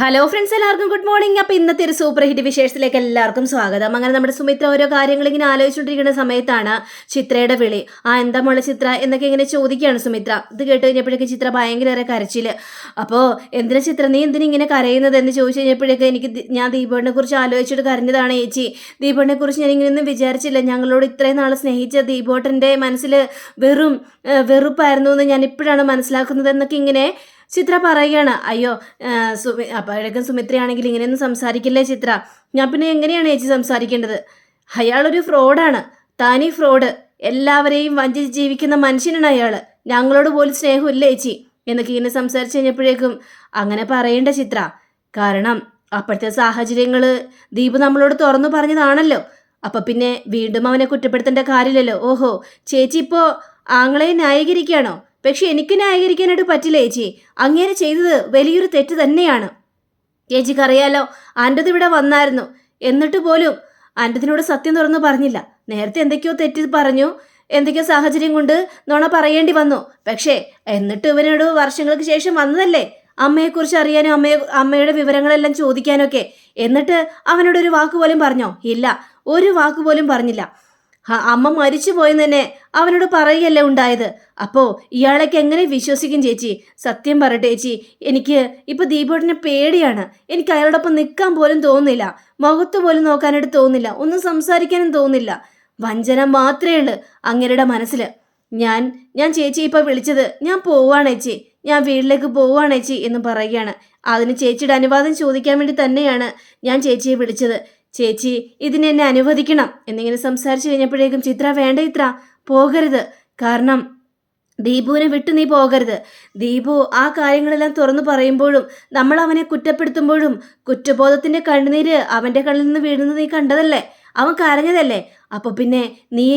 Hello friends എല്ലാവർക്കും good morning അപ്പോൾ ഇന്നത്തെ ഒരു സൂപ്പർ ഹിറ്റ് വിശേഷത്തിലേക്ക് എല്ലാവർക്കും സ്വാഗതം. അങ്ങനെ നമ്മുടെ സുമിത്ര ഓരോ കാര്യങ്ങൾ ഇങ്ങനെ ആലോചിച്ചുകൊണ്ടിരിക്കുന്ന സമയത്താണ് ചിത്രയുടെ വിളി. ആ എന്താ മോളെ ചിത്ര? എന്നൊക്കെ ഇങ്ങനെ ചോദിക്കുകയാണ് സുമിത്ര. ഇത് കേട്ട് കഴിഞ്ഞപ്പോഴേക്കും ചിത്ര ഭയങ്കര കരച്ചിൽ അപ്പോൾ എന്തിനാ ചിത്ര? നീ എന്തിനാ ഇങ്ങനെ കരയുന്നത്? എന്ന് ചോദിച്ചു കഴിഞ്ഞപ്പോഴേക്കും എനിക്ക് ഞാൻ ദീപുവിനെ കുറിച്ച് ആലോചിച്ചിട്ട് കരഞ്ഞതാണ് ചേച്ചി. ദീപുവിനെ കുറിച്ച് ഞാൻ ഇങ്ങനെയൊന്നും വിചാരിച്ചില്ല. ഞങ്ങളോട് ഇത്രയും നാൾ സ്നേഹിച്ച ദീപോട്ടന്റെ മനസ്സിൽ വെറും വെറുപ്പായിരുന്നു എന്ന് ഞാൻ ഇപ്പോഴാണ് മനസ്സിലാക്കുന്നത് എന്നൊക്കെ ഇങ്ങനെ ചിത്ര പറയുകയാണ് അയ്യോ സുമി അപ്പോഴേക്കും സുമിത്രയാണെങ്കിൽ ഇങ്ങനെയൊന്നും സംസാരിക്കില്ലേ ചിത്ര? ഞാൻ പിന്നെ എങ്ങനെയാണ് ചേച്ചി സംസാരിക്കേണ്ടത്? അയാളൊരു ഫ്രോഡാണ്. താനീ ഫ്രോഡ്. എല്ലാവരെയും വഞ്ചിച്ച് ജീവിക്കുന്ന മനുഷ്യനാണ് അയാൾ ഞങ്ങളോട് പോലും സ്നേഹമില്ല ചേച്ചി എന്നൊക്കെ ഇങ്ങനെ സംസാരിച്ചു കഴിഞ്ഞപ്പോഴേക്കും അങ്ങനെ പറയേണ്ട ചിത്ര. കാരണം അപ്പോഴത്തെ സാഹചര്യങ്ങൾ ദീപ് നമ്മളോട് തുറന്നു പറഞ്ഞതാണല്ലോ. അപ്പം പിന്നെ വീണ്ടും അവനെ കുറ്റപ്പെടുത്തേണ്ട കാര്യമില്ലല്ലോ. ഓഹോ ചേച്ചി ഇപ്പോൾ ആങ്ങളെ ന്യായീകരിക്കുകയാണോ? പക്ഷെ എനിക്ക് ന്യായീകരിക്കാനായിട്ട് പറ്റില്ല ചേച്ചി. അങ്ങേരെ ചെയ്തത് വലിയൊരു തെറ്റ് തന്നെയാണ്. ചേച്ചിക്കറിയാലോ ആന്റത് ഇവിടെ വന്നായിരുന്നു. എന്നിട്ട് പോലും ആന്റതിനോട് സത്യം തുറന്നു പറഞ്ഞില്ല. നേരത്തെ എന്തൊക്കെയോ തെറ്റ് പറഞ്ഞു എന്തൊക്കെയോ സാഹചര്യം കൊണ്ട് നോണ പറയേണ്ടി വന്നു. പക്ഷേ എന്നിട്ട് ഇവനോട് വർഷങ്ങൾക്ക് ശേഷം വന്നതല്ലേ? അമ്മയെക്കുറിച്ച് അറിയാനും അമ്മയെ അമ്മയുടെ വിവരങ്ങളെല്ലാം ചോദിക്കാനൊക്കെ? എന്നിട്ട് അവനോട് ഒരു വാക്ക് പോലും പറഞ്ഞോ? ഇല്ല ഒരു വാക്ക് പോലും പറഞ്ഞില്ല. അമ്മ മരിച്ചു പോയെന്ന് തന്നെ അവനോട് പറയുകയല്ലേ ഉണ്ടായത്. അപ്പോ ഇയാളൊക്കെ എങ്ങനെ വിശ്വസിക്കും ചേച്ചി? സത്യം പറയട്ടെ ചേച്ചി എനിക്ക് ഇപ്പൊ ദീപോട്ടിനെ പേടിയാണ്. എനിക്ക് അയാളോടൊപ്പം നിൽക്കാൻ പോലും തോന്നുന്നില്ല. മുഖത്ത് പോലും നോക്കാനായിട്ട് തോന്നുന്നില്ല. ഒന്നും സംസാരിക്കാനും തോന്നില്ല വഞ്ചന മാത്രമേ ഉള്ളൂ അങ്ങേരുടെ മനസ്സിൽ ഞാൻ ഞാൻ ചേച്ചി ഇപ്പൊ വിളിച്ചത് ഞാൻ പോവാണ് ചേച്ചി. ഞാൻ വീട്ടിലേക്ക് പോവാണ് ചേച്ചി എന്ന് പറയുകയാണ്. അതിന് ചേച്ചിയുടെ അനുവാദം ചോദിക്കാൻ വേണ്ടി തന്നെയാണ് ഞാൻ ചേച്ചിയെ വിളിച്ചത്. ചേച്ചി ഇതിനെന്നെ അനുവദിക്കണം. എന്നിങ്ങനെ സംസാരിച്ചു കഴിഞ്ഞപ്പോഴേക്കും ചിത്ര വേണ്ട ഇത്ര പോകരുത്. കാരണം ദീപുവിനെ വിട്ടു നീ പോകരുത്. ദീപു ആ കാര്യങ്ങളെല്ലാം തുറന്നു പറയുമ്പോഴും നമ്മൾ അവനെ കുറ്റപ്പെടുത്തുമ്പോഴും കുറ്റബോധത്തിന്റെ കണ്ണുനീര് അവന്റെ കണ്ണിൽ നിന്ന് വീഴുന്നത് നീ കണ്ടതല്ലേ? അവൻ കരഞ്ഞതല്ലേ? അപ്പൊ പിന്നെ നീ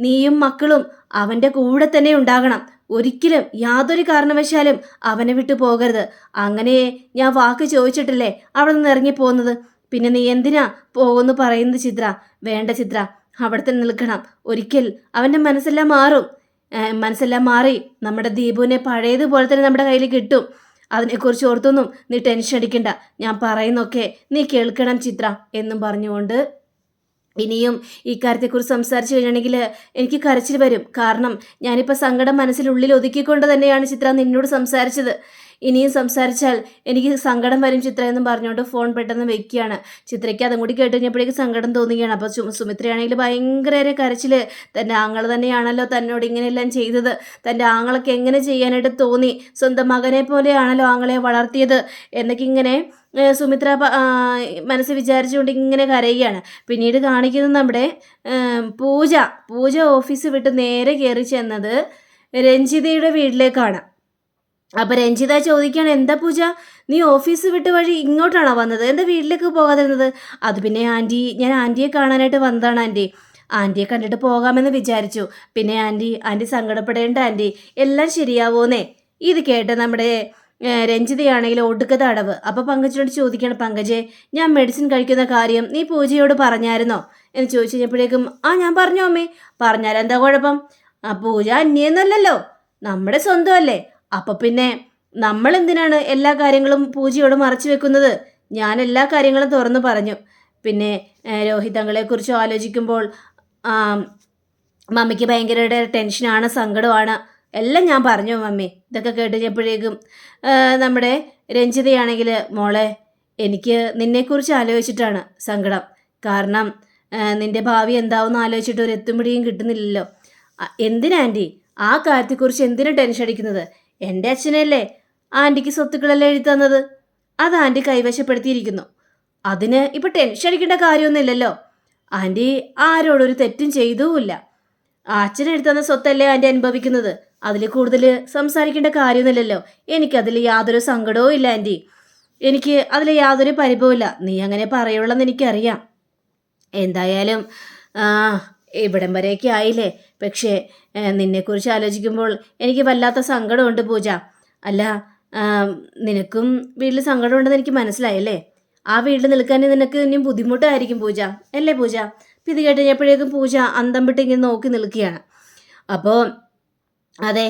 നീയും മക്കളും അവന്റെ കൂടെ തന്നെ ഉണ്ടാകണം. ഒരിക്കലും യാതൊരു കാരണവശാലും അവനെ വിട്ടു പോകരുത്. അങ്ങനെ ഞാൻ വാക്ക് ചോദിച്ചിട്ടില്ലേ അവിടെ നിന്ന് ഇറങ്ങി പോകുന്നത് പിന്നെ നീ എന്തിനാ പോകുന്നു പറയുന്നത് ചിത്ര? വേണ്ട ചിത്ര. അവിടെ തന്നെ നിൽക്കണം. ഒരിക്കൽ അവന്റെ മനസ്സെല്ലാം മാറും. മനസ്സെല്ലാം മാറി നമ്മുടെ ദീപുവിനെ പഴയതുപോലെ തന്നെ നമ്മുടെ കയ്യിൽ കിട്ടും. അതിനെക്കുറിച്ച് ഓർത്തൊന്നും നീ ടെൻഷൻ അടിക്കണ്ട. ഞാൻ പറയുന്നൊക്കെ നീ കേൾക്കണം ചിത്ര എന്നും പറഞ്ഞുകൊണ്ട് ഇനിയും ഈ കാര്യത്തെക്കുറിച്ച് സംസാരിച്ചു കഴിഞ്ഞാണെങ്കിൽ എനിക്ക് കരച്ചിൽ വരും. കാരണം ഞാനിപ്പോൾ സങ്കടം മനസ്സിലുള്ളിൽ ഒതുക്കിക്കൊണ്ട് തന്നെയാണ് ചിത്ര നിന്നോട് സംസാരിച്ചത്. ഇനിയും സംസാരിച്ചാൽ എനിക്ക് സങ്കടം വരും ചിത്ര എന്നും പറഞ്ഞുകൊണ്ട് ഫോൺ പെട്ടെന്ന് വെക്കുകയാണ്. ചിത്രയ്ക്ക് അതും കൂടി കേട്ട് കഴിഞ്ഞപ്പോഴേക്കും സങ്കടം തോന്നുകയാണ്. അപ്പോൾ സുമിത്രയാണെങ്കിൽ ഭയങ്കര കരച്ചിൽ തന്റെ ആങ്ങൾ തന്നെയാണല്ലോ തന്നോട് ഇങ്ങനെയെല്ലാം ചെയ്തത്. തന്റെ ആങ്ങളൊക്കെ എങ്ങനെ ചെയ്യാനായിട്ട് തോന്നി? സ്വന്തം മകനെ പോലെയാണല്ലോ ആങ്ങളെ വളർത്തിയത്. എന്നൊക്കെ ഇങ്ങനെ സുമിത്ര മനസ്സ് വിചാരിച്ചുകൊണ്ട് ഇങ്ങനെ കരയുകയാണ്. പിന്നീട് കാണിക്കുന്നത് നമ്മുടെ പൂജ. പൂജ ഓഫീസ് വിട്ട് നേരെ കയറി ചെന്നത് രഞ്ജിതയുടെ വീട്ടിലേക്കാണ്. അപ്പൊ രഞ്ജിത ചോദിക്കുകയാണ് എന്താ പൂജ? നീ ഓഫീസ് വിട്ട് വഴി ഇങ്ങോട്ടാണോ വന്നത്? എന്താ വീട്ടിലേക്ക് പോകാതിരുന്നത് അത് പിന്നെ ആന്റി ഞാൻ ആന്റിയെ കാണാനായിട്ട് വന്നതാണ് ആന്റി. ആന്റിയെ കണ്ടിട്ട് പോകാമെന്ന് വിചാരിച്ചു. പിന്നെ ആന്റി ആന്റി സങ്കടപ്പെടേണ്ട ആന്റി. എല്ലാം ശരിയാവോന്നേ? ഇത് കേട്ട് നമ്മുടെ രഞ്ജിതയാണെങ്കിൽ ഒടുക്കത്തെ അടവ്. അപ്പോൾ പങ്കജിനോട് ചോദിക്കണം പങ്കജെ ഞാൻ മെഡിസിൻ കഴിക്കുന്ന കാര്യം നീ പൂജയോട് പറഞ്ഞായിരുന്നോ? എന്ന് ചോദിച്ചു കഴിഞ്ഞപ്പോഴേക്കും ആ ഞാൻ പറഞ്ഞു അമ്മേ. പറഞ്ഞാലെന്താ കുഴപ്പം? ആ പൂജ അന്യെന്നല്ലല്ലോ നമ്മുടെ സ്വന്തമല്ലേ അപ്പൊ പിന്നെ നമ്മൾ എന്തിനാണ് എല്ലാ കാര്യങ്ങളും പൂജയോട് മറച്ചു വെക്കുന്നത്? ഞാൻ എല്ലാ കാര്യങ്ങളും തുറന്നു പറഞ്ഞു. പിന്നെ ഏഹ്, രോഹിതങ്ങളെ കുറിച്ച് ആലോചിക്കുമ്പോൾ മമ്മിക്ക് ഭയങ്കര ടെൻഷനാണ് സങ്കടമാണ്. എല്ലാം ഞാൻ പറഞ്ഞു മമ്മി. ഇതൊക്കെ കേട്ട് കഴിഞ്ഞപ്പോഴേക്കും നമ്മുടെ രഞ്ജിതയാണെങ്കിൽ മോളെ എനിക്ക് നിന്നെക്കുറിച്ച് ആലോചിച്ചിട്ടാണ് സങ്കടം. കാരണം നിന്റെ ഭാവി എന്താവുമെന്ന് ആലോചിച്ചിട്ട് ഒരു എത്തുംപിടിയും കിട്ടുന്നില്ലല്ലോ. എന്തിനാന്റി ആ കാര്യത്തെക്കുറിച്ച് എന്തിനാ ടെൻഷൻ അടിക്കുന്നത്? എന്റെ അച്ഛനല്ലേ ആന്റിക്ക് സ്വത്തുക്കളെല്ലാം എഴുതി തന്നത്? അത് ആന്റി കൈവശപ്പെടുത്തിയിരിക്കുന്നു. അതിന് ഇപ്പം ടെൻഷൻ അടിക്കേണ്ട കാര്യമൊന്നുമില്ലല്ലോ. ആന്റി ആരോടൊരു തെറ്റും ചെയ്തുമില്ല. അച്ഛൻ എഴുതി തന്ന സ്വത്തല്ലേ ആന്റി അനുഭവിക്കുന്നത്? അതിൽ കൂടുതൽ സംസാരിക്കേണ്ട കാര്യമൊന്നുമില്ലല്ലോ. എനിക്കതിൽ യാതൊരു സങ്കടവും ഇല്ല ആന്റി എനിക്ക് അതിൽ യാതൊരു പരിഭവമില്ല. നീ അങ്ങനെ പറയുള്ളെന്ന് എനിക്കറിയാം. എന്തായാലും ഇവിടം വരെയൊക്കെ ആയില്ലേ? പക്ഷേ നിന്നെക്കുറിച്ച് ആലോചിക്കുമ്പോൾ എനിക്ക് വല്ലാത്ത സങ്കടമുണ്ട് പൂജ. അല്ല നിനക്കും വീട്ടിൽ സങ്കടമുണ്ടെന്ന് എനിക്ക് മനസ്സിലായല്ലേ ആ വീട്ടിൽ നിൽക്കാൻ നിനക്ക് ഇനിയും ബുദ്ധിമുട്ടായിരിക്കും പൂജ അല്ലേ പൂജ? അപ്പം ഇത് കേട്ട് കഴിഞ്ഞപ്പോഴേക്കും പൂജ അന്തം വിട്ട് ഇങ്ങനെ നോക്കി നിൽക്കുകയാണ്. അപ്പോൾ അതെ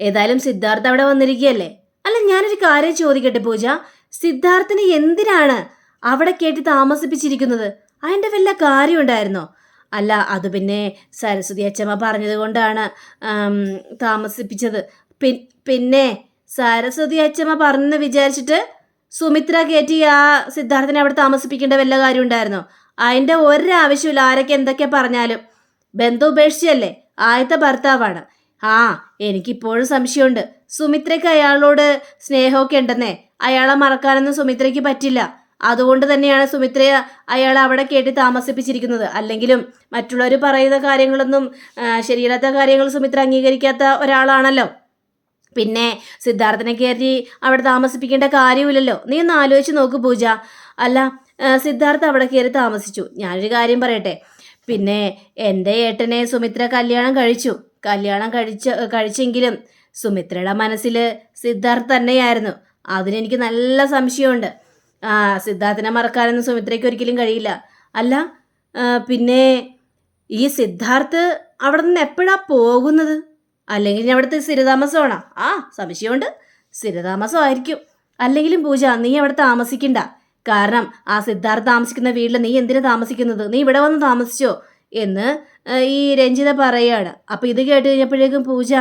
ഏതായാലും സിദ്ധാർത്ഥ അവിടെ വന്നിരിക്കുകയല്ലേ? അല്ല ഞാനൊരു കാര്യം ചോദിക്കട്ടെ പൂജ. സിദ്ധാർത്ഥിനെ എന്തിനാണ് അവിടെ കേട്ടി താമസിപ്പിച്ചിരിക്കുന്നത്? അതിന്റെ വല്ല കാര്യമുണ്ടായിരുന്നോ? അല്ല അത് പിന്നെ സരസ്വതി അച്ചമ്മ പറഞ്ഞത് കൊണ്ടാണ് താമസിപ്പിച്ചത്. പിന്നെ സരസ്വതി അച്ചമ്മ പറഞ്ഞെന്ന് വിചാരിച്ചിട്ട് സുമിത്ര കയറ്റി ആ സിദ്ധാർത്ഥനെ അവിടെ താമസിപ്പിക്കേണ്ട വല്ല കാര്യം ഉണ്ടായിരുന്നോ അതിന്റെ ഒരാവശ്യമില്ല ആരൊക്കെ എന്തൊക്കെ പറഞ്ഞാലും. ബന്ധം ഉപേക്ഷിച്ചല്ലേ ആദ്യത്തെ ഭർത്താവാണ്. ആ എനിക്കിപ്പോഴും സംശയമുണ്ട്. സുമിത്രയ്ക്ക് അയാളോട് സ്നേഹമൊക്കെ ഉണ്ടെന്നേ. അയാളെ മറക്കാനൊന്നും സുമിത്രയ്ക്ക് പറ്റില്ല. അതുകൊണ്ട് തന്നെയാണ് സുമിത്രയെ അയാൾ അവിടെ കേട്ടി താമസിപ്പിച്ചിരിക്കുന്നത്. അല്ലെങ്കിലും മറ്റുള്ളവർ പറയുന്ന കാര്യങ്ങളൊന്നും ശരിയല്ലാത്ത കാര്യങ്ങൾ സുമിത്ര അംഗീകരിക്കാത്ത ഒരാളാണല്ലോ. പിന്നെ സിദ്ധാർത്ഥനെ കയറ്റി അവിടെ താമസിപ്പിക്കേണ്ട കാര്യമില്ലല്ലോ. നീ ഒന്ന് ആലോചിച്ച് നോക്ക് പൂജ. അല്ല സിദ്ധാർത്ഥ അവിടെ കയറി താമസിച്ചു. ഞാനൊരു കാര്യം പറയട്ടെ. പിന്നെ എന്റെ ഏട്ടനെ സുമിത്ര കല്യാണം കഴിച്ചു. കല്യാണം കഴിച്ച കഴിച്ചെങ്കിലും സുമിത്രയുടെ മനസ്സിൽ സിദ്ധാർത്ഥ് തന്നെയായിരുന്നു. അതിനെനിക്ക് നല്ല സംശയമുണ്ട്. സിദ്ധാർത്ഥിനെ മറക്കാനൊന്നും സുമിത്രയ്ക്ക് ഒരിക്കലും കഴിയില്ല. അല്ല പിന്നെ ഈ സിദ്ധാർത്ഥ് അവിടെ നിന്ന് എപ്പോഴാ പോകുന്നത്? അല്ലെങ്കിൽ അവിടുത്തെ സ്ഥിരതാമസമാണോ? ആ സംശയമുണ്ട്. സ്ഥിരതാമസമായിരിക്കും അല്ലെങ്കിലും പൂജ നീ അവിടെ താമസിക്കണ്ട. കാരണം ആ സിദ്ധാർത്ഥ താമസിക്കുന്ന വീട്ടിൽ നീ എന്തിനു താമസിക്കുന്നത്? നീ ഇവിടെ വന്ന് താമസിച്ചോ? എന്ന് ഈ രഞ്ജിത പറയാണ്. അപ്പം ഇത് കേട്ട് കഴിഞ്ഞപ്പോഴേക്കും പൂജ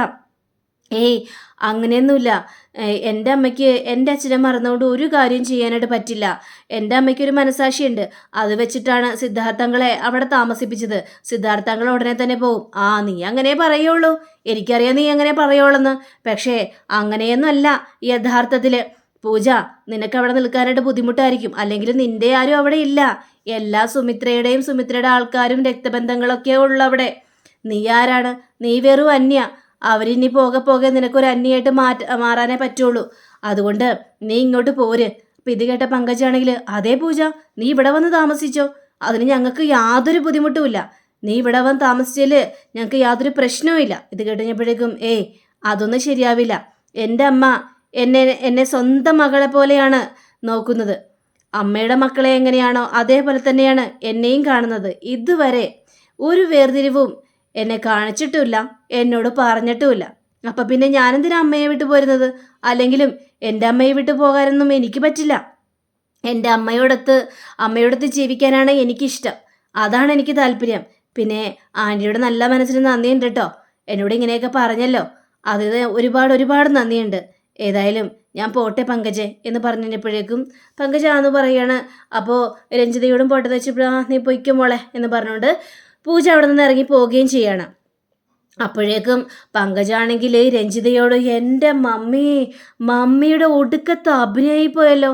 ഏയ് അങ്ങനെയൊന്നുമില്ല. എന്റെ അമ്മയ്ക്ക് എന്റെ അച്ഛനെ മറന്നുകൊണ്ട് ഒരു കാര്യം ചെയ്യാനായിട്ട് പറ്റില്ല. എന്റെ അമ്മയ്ക്ക് ഒരു മനസാക്ഷിയുണ്ട് അത് വെച്ചിട്ടാണ് സിദ്ധാർത്ഥങ്ങളെ അവിടെ താമസിപ്പിച്ചത്. സിദ്ധാർത്ഥങ്ങൾ ഉടനെ തന്നെ പോവും. ആ നീ അങ്ങനെ പറയുള്ളൂ. എനിക്കറിയാം നീ അങ്ങനെ പറയുള്ളെന്ന്. പക്ഷേ അങ്ങനെയൊന്നുമല്ല യഥാർത്ഥത്തിൽ പൂജ നിനക്ക് അവിടെ നിൽക്കാനായിട്ട് ബുദ്ധിമുട്ടായിരിക്കും. അല്ലെങ്കിൽ നിന്റെ ആരും അവിടെ ഇല്ല. എല്ലാ സുമിത്രയുടെയും സുമിത്രയുടെ ആൾക്കാരും രക്തബന്ധങ്ങളൊക്കെ ഉള്ളവിടെ. നീ ആരാണ്? നീ വെറും അന്യ. അവരിനി പോകെ പോകെ നിനക്കൊരു അന്യായിട്ട് മാറ്റ മാറാനേ പറ്റുള്ളൂ. അതുകൊണ്ട് നീ ഇങ്ങോട്ട് പോര്. അപ്പം ഇത് കേട്ട പങ്കജാണെങ്കിൽ അതേ പൂജ നീ ഇവിടെ വന്ന് താമസിച്ചോ? അതിന് ഞങ്ങൾക്ക് യാതൊരു ബുദ്ധിമുട്ടുമില്ല നീ ഇവിടെ വന്ന് താമസിച്ചാൽ ഞങ്ങൾക്ക് യാതൊരു പ്രശ്നവുമില്ല ഇത് കേട്ടപ്പോഴേക്കും ഏയ് അതൊന്നും ശരിയാവില്ല. എന്റെ അമ്മ എന്നെ എന്നെ സ്വന്തം മകളെ പോലെയാണ് നോക്കുന്നത്. അമ്മയുടെ മക്കളെ എങ്ങനെയാണോ അതേപോലെ തന്നെയാണ് എന്നെയും കാണുന്നത്. ഇതുവരെ ഒരു വേർതിരിവും എന്നെ കാണിച്ചിട്ടുമില്ല എന്നോട് പറഞ്ഞിട്ടുമില്ല. അപ്പം പിന്നെ ഞാനെന്തിനാ അമ്മയെ വിട്ടു പോരുന്നത്? അല്ലെങ്കിലും എന്റെ അമ്മയെ വിട്ടു പോകാനൊന്നും എനിക്ക് പറ്റില്ല. എന്റെ അമ്മയോടൊത്ത് അമ്മയോടൊത്ത് ജീവിക്കാനാണ് എനിക്കിഷ്ടം. അതാണ് എനിക്ക് താല്പര്യം. പിന്നെ ആന്റിയുടെ നല്ല മനസ്സിന് നന്ദിയുണ്ട് കേട്ടോ. എന്നോട് ഇങ്ങനെയൊക്കെ പറഞ്ഞല്ലോ. അത് ഒരുപാട് ഒരുപാട് നന്ദിയുണ്ട്. ഏതായാലും ഞാൻ പോട്ടെ പങ്കജെ എന്ന് പറഞ്ഞപ്പോഴേക്കും പങ്കജ എന്ന് പറയാണ് അപ്പോൾ രഞ്ജിതയോടും പോട്ടെ വെച്ചപ്പോഴാ നീ പൊയ്ക്കും മോളെ എന്ന് പറഞ്ഞുകൊണ്ട് പൂജ അവിടെ നിന്ന് ഇറങ്ങി പോവുകയും ചെയ്യണം. അപ്പോഴേക്കും പങ്കജാണെങ്കിൽ രഞ്ജിതയോട് എന്റെ മമ്മി മമ്മിയുടെ ഒടുക്കത്തെ അഭിനയി പോയല്ലോ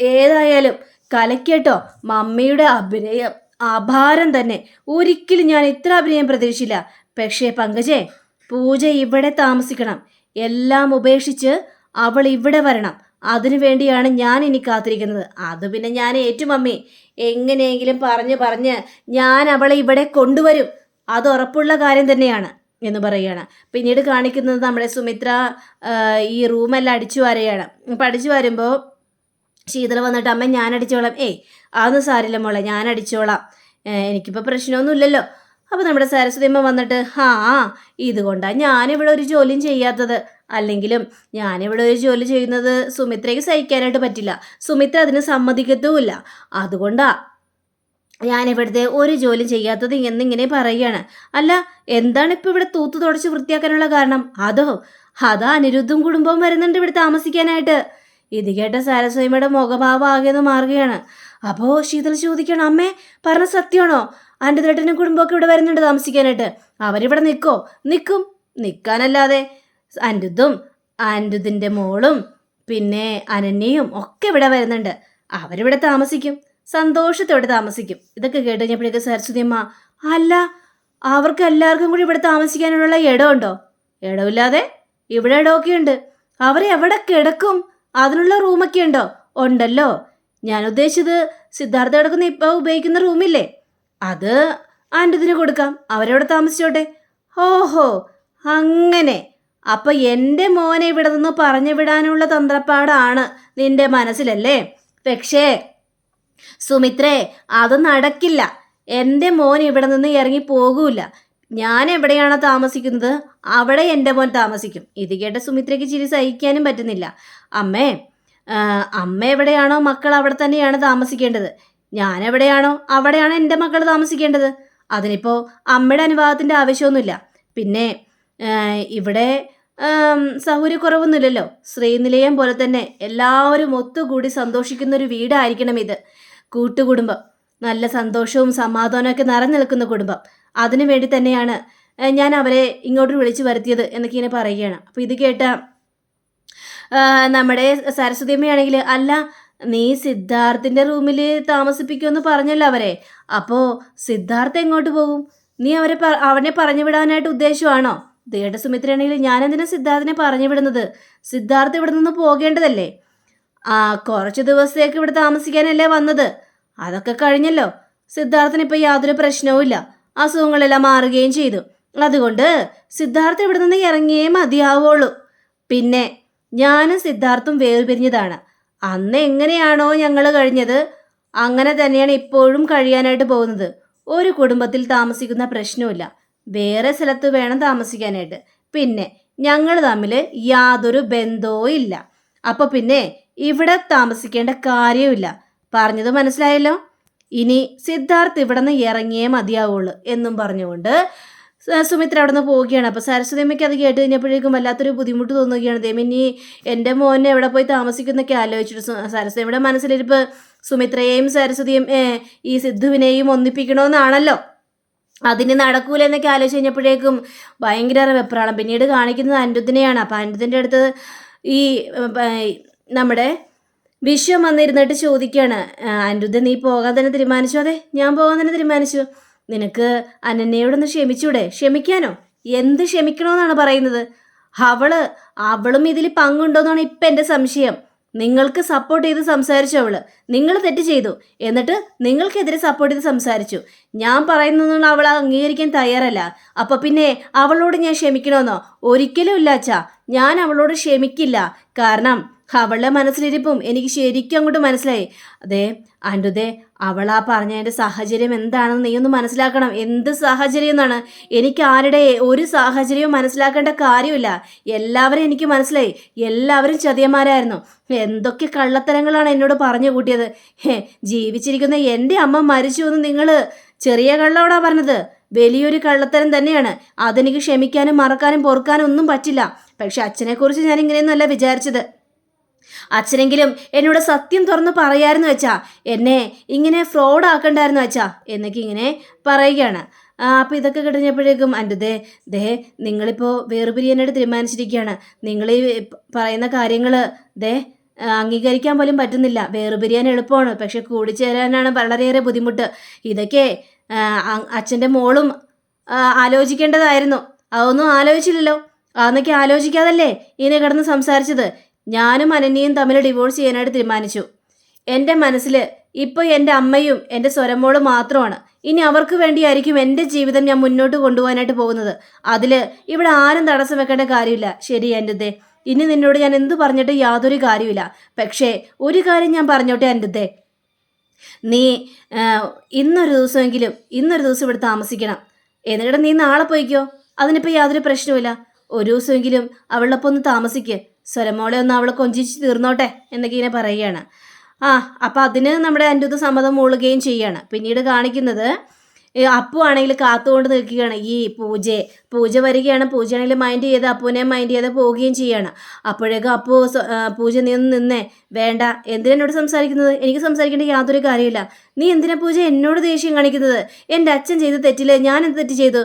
ഏതായാലും കലക്കേട്ടോ മമ്മിയുടെ അഭിനയം അപാരം തന്നെ. ഒരിക്കലും ഞാൻ ഇത്ര അഭിനയം പ്രതീക്ഷിച്ചില്ല. പക്ഷേ പങ്കജേ പൂജ ഇവിടെ താമസിക്കണം. എല്ലാം ഉപേക്ഷിച്ച് അവൾ ഇവിടെ വരണം. അതിനു വേണ്ടിയാണ് ഞാൻ ഇനി കാത്തിരിക്കുന്നത്. അത് പിന്നെ ഞാൻ ഏറ്റു മമ്മി. എങ്ങനെയെങ്കിലും പറഞ്ഞ് പറഞ്ഞ് ഞാൻ അവളെ ഇവിടെ കൊണ്ടുവരും. അത് ഉറപ്പുള്ള കാര്യം തന്നെയാണ് എന്ന് പറയുകയാണ്. പിന്നീട് കാണിക്കുന്നത് നമ്മുടെ സുമിത്ര ഈ റൂമെല്ലാം അടിച്ചു വാരുകയാണ്. അപ്പം അടിച്ചു വരുമ്പോൾ ശീതള വന്നിട്ട് അമ്മ ഞാൻ അടിച്ചോളാം. ഏയ് അതൊന്നും സാരില്ല മോളെ ഞാൻ അടിച്ചോളാം. എനിക്കിപ്പോൾ പ്രശ്നമൊന്നുമില്ലല്ലോ. അപ്പോൾ നമ്മുടെ സരസ്വതി അമ്മ വന്നിട്ട് ആ ഇതുകൊണ്ടാണ് ഞാനിവിടെ ഒരു ജോലിയും ചെയ്യാത്തത്. അല്ലെങ്കിലും ഞാനിവിടെ ഒരു ജോലി ചെയ്യുന്നത് സുമിത്രയ്ക്ക് സഹിക്കാനായിട്ട് പറ്റില്ല. സുമിത്ര അതിന് സമ്മതിക്കത്തുമില്ല. അതുകൊണ്ടാ ഞാൻ ഇവിടുത്തെ ഒരു ജോലി ചെയ്യാത്തത് എന്നിങ്ങനെ പറയുകയാണ്. അല്ല എന്താണ് ഇപ്പോൾ ഇവിടെ തൂത്ത് തുടച്ച് വൃത്തിയാക്കാനുള്ള കാരണം? അതോ അതാ അനിരുദ്ധും കുടുംബവും വരുന്നുണ്ട് ഇവിടെ താമസിക്കാനായിട്ട്. ഇത് കേട്ട സരസ്വതിയുടെ മുഖഭാവം ആകെ ഒന്ന് മാറുകയാണ്. അപ്പോൾ ശീതൽ ചോദിക്കണം അമ്മേ പറഞ്ഞ സത്യമാണോ? അന്റെ കുടുംബമൊക്കെ ഇവിടെ വരുന്നുണ്ട് താമസിക്കാനായിട്ട്. അവരിവിടെ നിൽക്കോ നിൽക്കും നിൽക്കാനല്ലാതെ അനിരുദ്ധും അനിരുദ്ധിന്റെ മോളും പിന്നെ അനന്യയും ഒക്കെ ഇവിടെ വരുന്നുണ്ട്. അവരിവിടെ താമസിക്കും. സന്തോഷത്തോടെ താമസിക്കും. ഇതൊക്കെ കേട്ട് കഴിഞ്ഞപ്പോഴേക്ക് സരസ്വതിയമ്മ അല്ല അവർക്ക് എല്ലാവർക്കും കൂടി ഇവിടെ താമസിക്കാനുള്ള ഇടമുണ്ടോ? ഇടമില്ലാതെ ഇവിടെ ഇടമൊക്കെ ഉണ്ട് അവർ എവിടെ കിടക്കും? അതിനുള്ള റൂമൊക്കെ ഉണ്ടോ? ഉണ്ടല്ലോ. ഞാൻ ഉദ്ദേശിച്ചത് സിദ്ധാർത്ഥ കിടക്കുന്ന ഇപ്പോൾ ഉപയോഗിക്കുന്ന റൂമില്ലേ? അത് ആന്റതിന് കൊടുക്കാം. അവരവിടെ താമസിച്ചോട്ടെ. ഓഹോ അങ്ങനെ. അപ്പൊ എന്റെ മോനെ ഇവിടെ നിന്ന് പറഞ്ഞു വിടാനുള്ള തന്ത്രപ്പാടാണ് നിന്റെ മനസ്സിലല്ലേ? പക്ഷേ സുമിത്രേ അത് നടക്കില്ല. എന്റെ മോൻ ഇവിടെ നിന്ന് ഇറങ്ങി പോകൂല. ഞാൻ എവിടെയാണ് താമസിക്കുന്നത്? അവിടെ എന്റെ മോൻ താമസിക്കും. ഇത് കേട്ട സുമിത്രയ്ക്ക് ചിരി സഹിക്കാനും പറ്റുന്നില്ല. അമ്മേ അമ്മ എവിടെയാണോ മക്കൾ അവിടെ തന്നെയാണ് താമസിക്കേണ്ടത്. ഞാൻ എവിടെയാണോ അവിടെയാണ് എന്റെ മക്കൾ താമസിക്കേണ്ടത്. അതിനിപ്പോൾ അമ്മയുടെ അനുവാദത്തിന്റെ ആവശ്യമൊന്നുമില്ല. പിന്നെ ഇവിടെ സൗകര്യക്കുറവൊന്നുമില്ലല്ലോ. ശ്രീനിലയം പോലെ തന്നെ എല്ലാവരും ഒത്തുകൂടി സന്തോഷിക്കുന്ന ഒരു വീടായിരിക്കണം ഇത്. കൂട്ടുകുടുംബം. നല്ല സന്തോഷവും സമാധാനമൊക്കെ നിറഞ്ഞു നിൽക്കുന്ന കുടുംബം. അതിനു വേണ്ടി തന്നെയാണ് ഞാൻ അവരെ ഇങ്ങോട്ട് വിളിച്ചു വരുത്തിയത് എന്നൊക്കെ ഇങ്ങനെ പറയുകയാണ്. അപ്പോൾ ഇത് കേട്ട നമ്മുടെ സരസ്വതിയമ്മയാണെങ്കിൽ അല്ല നീ സിദ്ധാർത്ഥിന്റെ റൂമിൽ താമസിപ്പിക്കുമെന്ന് പറഞ്ഞല്ലോ അവരെ. അപ്പോൾ സിദ്ധാർത്ഥ എങ്ങോട്ട് പോകും? നീ അവരെ അവനെ പറഞ്ഞു വിടാനായിട്ട് ഉദ്ദേശമാണോ ദേട്ട സുമിത്രയാണെങ്കിൽ ഞാനെന്തിനാ സിദ്ധാർത്ഥിനെ പറഞ്ഞു വിടുന്നത്? സിദ്ധാർത്ഥ് ഇവിടെ നിന്ന് പോകേണ്ടതല്ലേ? ആ കുറച്ച് ദിവസത്തേക്ക് ഇവിടെ താമസിക്കാനല്ലേ വന്നത്? അതൊക്കെ കഴിഞ്ഞല്ലോ. സിദ്ധാർത്ഥിന് ഇപ്പം യാതൊരു പ്രശ്നവുമില്ല അസുഖങ്ങളെല്ലാം മാറുകയും ചെയ്തു. അതുകൊണ്ട് സിദ്ധാർത്ഥ് ഇവിടെ നിന്ന് ഇറങ്ങിയേ മതിയാവുള്ളൂ. പിന്നെ ഞാനും സിദ്ധാർത്ഥും വേർപിരിഞ്ഞതാണ്. അന്ന് എങ്ങനെയാണോ ഞങ്ങൾ കഴിഞ്ഞത് അങ്ങനെ തന്നെയാണ് ഇപ്പോഴും കഴിയാനായിട്ട് പോകുന്നത്. ഒരു കുടുംബത്തിൽ താമസിക്കുന്ന പ്രശ്നമില്ല വേറെ സ്ഥലത്ത് വേണം താമസിക്കാനായിട്ട്. പിന്നെ ഞങ്ങൾ തമ്മിൽ യാതൊരു ബന്ധവും ഇല്ല. അപ്പോൾ പിന്നെ ഇവിടെ താമസിക്കേണ്ട കാര്യമില്ല പറഞ്ഞത് മനസ്സിലായല്ലോ? ഇനി സിദ്ധാർത്ഥ് ഇവിടെ നിന്ന് ഇറങ്ങിയേ മതിയാവുള്ളൂ എന്നും പറഞ്ഞുകൊണ്ട് സുമിത്ര അവിടെ നിന്ന് പോവുകയാണ് അപ്പോൾ സരസ്വതിയമ്മയ്ക്ക് അത് കേട്ട് കഴിഞ്ഞപ്പോഴേക്കും വല്ലാത്തൊരു ബുദ്ധിമുട്ട് തോന്നുകയാണ്. ദൈവം ഇനി എന്റെ മോനെ എവിടെ പോയി താമസിക്കുന്നൊക്കെ ആലോചിച്ചിട്ട് സരസ്വതിയുടെ മനസ്സിലിരിപ്പ് സുമിത്രയെയും സരസ്വതിയും ഈ സിദ്ധുവിനെയും ഒന്നിപ്പിക്കണമെന്നാണല്ലോ അതിന് നടക്കൂല എന്നൊക്കെ ആലോചിച്ച് കഴിഞ്ഞപ്പോഴേക്കും ഭയങ്കര വെപ്രാളം. പിന്നീട് കാണിക്കുന്നത് അനിരുദ്ധിനെയാണ്. അപ്പം അനിരുദ്ധിന്റെ അടുത്ത് ഈ നമ്മുടെ വിശ്വം വന്നിരുന്നിട്ട് ചോദിക്കുകയാണ് അനിരുദ്ധൻ അനിരുദ്ധ നീ പോകാൻ തന്നെ തീരുമാനിച്ചു? അതെ ഞാൻ പോകാൻ തന്നെ തീരുമാനിച്ചു. നിനക്ക് അനന്യയോടൊന്ന് ക്ഷമിച്ചൂടെ? ക്ഷമിക്കാനോ? എന്ത് ക്ഷമിക്കണമെന്നാണ് പറയുന്നത്? അവൾ അവളും ഇതിൽ പങ്കുണ്ടോന്നാണ് ഇപ്പം എന്റെ സംശയം. നിങ്ങൾക്ക് സപ്പോർട്ട് ചെയ്ത് സംസാരിച്ചു അവൾ. നിങ്ങൾ തെറ്റ് ചെയ്തു. എന്നിട്ട് നിങ്ങൾക്കെതിരെ സപ്പോർട്ട് ചെയ്ത് സംസാരിച്ചു. ഞാൻ പറയുന്നതുകൊണ്ട് അവൾ അംഗീകരിക്കാൻ തയ്യാറല്ല. അപ്പൊ പിന്നെ അവളോട് ഞാൻ ക്ഷമിക്കണമെന്നോ ഒരിക്കലും ഇല്ല അച്ഛാ. ഞാൻ അവളോട് ക്ഷമിക്കില്ല. കാരണം അവളുടെ മനസ്സിലിരിപ്പും എനിക്ക് ശരിക്കും അങ്ങോട്ട് മനസ്സിലായി. അതെ അവൾ ആ പറഞ്ഞതിന്റെ സാഹചര്യം എന്താണെന്ന് നീ ഒന്ന് മനസ്സിലാക്കണം. എന്ത് സാഹചര്യം എന്നാണ്? എനിക്ക് ആരുടെ ഒരു സാഹചര്യവും മനസ്സിലാക്കേണ്ട കാര്യമില്ല. എല്ലാവരും എനിക്ക് മനസ്സിലായി. എല്ലാവരും ചതിയന്മാരായിരുന്നു. എന്തൊക്കെ കള്ളത്തരങ്ങളാണ് എന്നോട് പറഞ്ഞു കൂട്ടിയത്. ഹേ ജീവിച്ചിരിക്കുന്ന എന്റെ അമ്മ മരിച്ചു എന്ന് നിങ്ങൾ ചെറിയ കള്ളവടാ പറഞ്ഞത്. വലിയൊരു കള്ളത്തരം തന്നെയാണ്. അതെനിക്ക് ക്ഷമിക്കാനും മറക്കാനും പൊറുക്കാനും ഒന്നും പറ്റില്ല. പക്ഷെ അച്ഛനെക്കുറിച്ച് ഞാൻ ഇങ്ങനെയൊന്നുമല്ല വിചാരിച്ചത്. അച്ഛനെങ്കിലും എന്നോട് സത്യം തുറന്ന് പറയായിരുന്നു വെച്ചാ എന്നെ ഇങ്ങനെ ഫ്രോഡ് ആക്കണ്ടായിരുന്നു വെച്ചാ എന്നൊക്കെ ഇങ്ങനെ പറയുകയാണ്. അപ്പോൾ ഇതൊക്കെ കിടഞ്ഞപ്പോഴേക്കും അന്റെ ദേ നിങ്ങളിപ്പോൾ വേർപിരിയാനായിട്ട് തീരുമാനിച്ചിരിക്കുകയാണ്. നിങ്ങൾ ഈ പറയുന്ന കാര്യങ്ങൾ ദേ അംഗീകരിക്കാൻ പോലും പറ്റുന്നില്ല. വേർപിരിയാൻ എളുപ്പമാണ്. പക്ഷെ കൂടിച്ചേരാനാണ് വളരെയേറെ ബുദ്ധിമുട്ട്. ഇതൊക്കെ അച്ഛന്റെ മോളും ആലോചിക്കേണ്ടതായിരുന്നു. അതൊന്നും ആലോചിച്ചില്ലല്ലോ. അതൊക്കെ ആലോചിക്കാതല്ലേ ഇനി കിടന്ന് സംസാരിച്ചത്? ഞാനും അനന്യയും തമ്മിൽ ഡിവോഴ്സ് ചെയ്യാനായിട്ട് തീരുമാനിച്ചു. എന്റെ മനസ്സിൽ ഇപ്പോൾ എന്റെ അമ്മയും എന്റെ സ്വരമോളും മാത്രമാണ്. ഇനി അവർക്ക് വേണ്ടിയായിരിക്കും എന്റെ ജീവിതം ഞാൻ മുന്നോട്ട് കൊണ്ടുപോകാനായിട്ട് പോകുന്നത്. അതിൽ ഇവിടെ ആരും തടസ്സം വെക്കേണ്ട കാര്യമില്ല. ശരി എന്റെ ഇനി നിന്നോട് ഞാൻ എന്ത് പറഞ്ഞിട്ട് യാതൊരു കാര്യമില്ല. പക്ഷേ ഒരു കാര്യം ഞാൻ പറഞ്ഞോട്ടെ എന്റെ നീ ഇന്നൊരു ദിവസമെങ്കിലും ഇന്നൊരു ദിവസം ഇവിടെ താമസിക്കണം. എന്നിട്ട് നീ നാളെ പോയിക്കോ. അതിനിപ്പോൾ യാതൊരു പ്രശ്നവുമില്ല. ഒരു ദിവസമെങ്കിലും അവളൊപ്പം ഒന്ന് താമസിക്ക്. സ്വരമോളെ ഒന്ന് അവളെ കൊഞ്ചിച്ച് തീർന്നോട്ടെ എന്നൊക്കെ ഇങ്ങനെ പറയുകയാണ്. ആ അപ്പം അതിന് നമ്മുടെ ഇത് സമ്മതം മൂളുകയും ചെയ്യുകയാണ് പിന്നീട് കാണിക്കുന്നത് അപ്പു ആണെങ്കിൽ കാത്തുകൊണ്ട് നിൽക്കുകയാണ്. ഈ പൂജയെ പൂജ വരികയാണ്. പൂജയാണെങ്കിൽ മൈൻഡ് ചെയ്ത് അപ്പുവിനെ മൈൻഡ് ചെയ്ത് പോവുകയും ചെയ്യാണ്. അപ്പോഴേക്കും അപ്പു പൂജ നീ ഒന്ന് നിന്നേ. വേണ്ട. എന്തിനാ എന്നോട് സംസാരിക്കുന്നത്? എനിക്ക് സംസാരിക്കേണ്ട യാതൊരു കാര്യമില്ല. നീ എന്തിനാ പൂജ എന്നോട് ദേഷ്യം കാണിക്കുന്നത്? എന്റെ അച്ഛൻ ചെയ്ത തെറ്റില്ലേ ഞാൻ എന്ത് തെറ്റ് ചെയ്തു?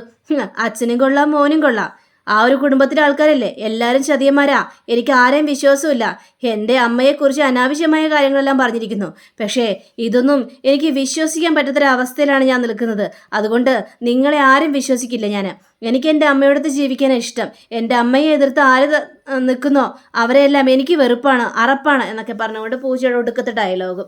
അച്ഛനും കൊള്ളാം മോനും കൊള്ളാം. ആ ഒരു കുടുംബത്തിലെ ആൾക്കാരല്ലേ? എല്ലാവരും ചതിയന്മാരാ. എനിക്ക് ആരെയും വിശ്വാസമില്ല എന്റെ അമ്മയെക്കുറിച്ച് അനാവശ്യമായ കാര്യങ്ങളെല്ലാം പറഞ്ഞിരിക്കുന്നു. പക്ഷേ ഇതൊന്നും എനിക്ക് വിശ്വസിക്കാൻ പറ്റാത്തൊരവസ്ഥയിലാണ് ഞാൻ നിൽക്കുന്നത്. അതുകൊണ്ട് നിങ്ങളെ ആരും വിശ്വസിക്കില്ല ഞാൻ എനിക്ക് എന്റെ അമ്മയോടത്ത് ജീവിക്കാൻ ഇഷ്ടം. എന്റെ അമ്മയെ എതിർത്ത് ആര് നിൽക്കുന്നോ? അവരെല്ലാം എനിക്ക് വെറുപ്പാണ് അറപ്പാണ് എന്നൊക്കെ പറഞ്ഞുകൊണ്ട് പൂജയുടെ ഒടുക്കത്തെ ഡയലോഗും